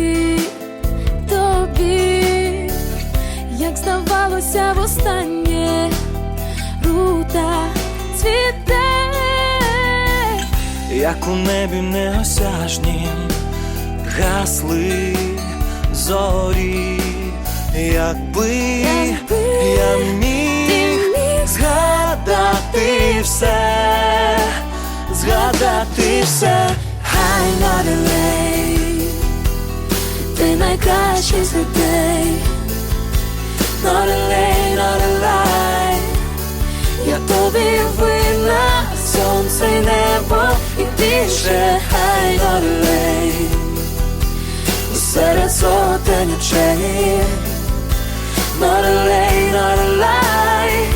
завдяки тобі, як здавалося в останнє рута цвіте, як у небі неосяжнім гасли зорі, якби, якби я міг, міг згадати все, згадати все. хай not a ти найкращий з людей. Норелей, Норелей, я тобі винна, сонце й небо і більше, хай Норелей, серед сотень очей. Норелей, Норелей,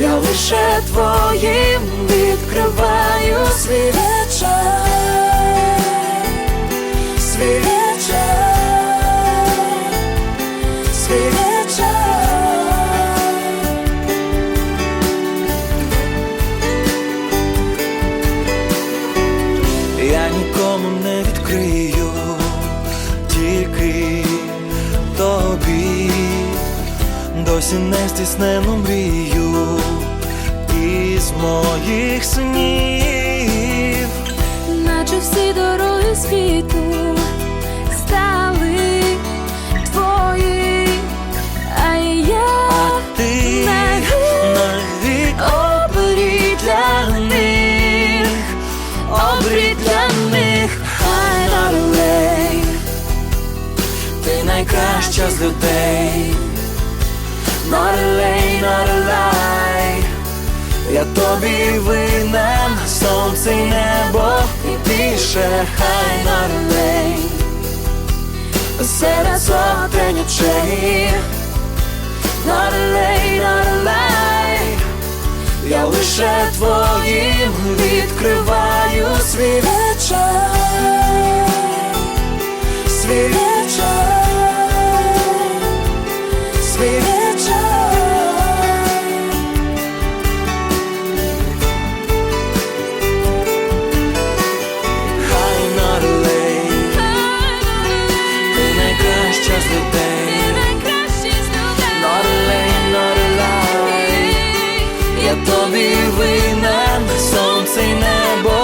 я лише твоїм відкриваю свій вечір, я нікому не відкрию, тільки тобі, досі не стіснену мрію із моїх снів. наче всі дороги світу найкраща з людей. Норелей, Норелей, Я тобі винен, сонце й небо і більше хай Норелей, серед сотень очей, Норелей, Норелей, я лише твоїм відкриваю свій вечір, То тобі винен сонце й небо.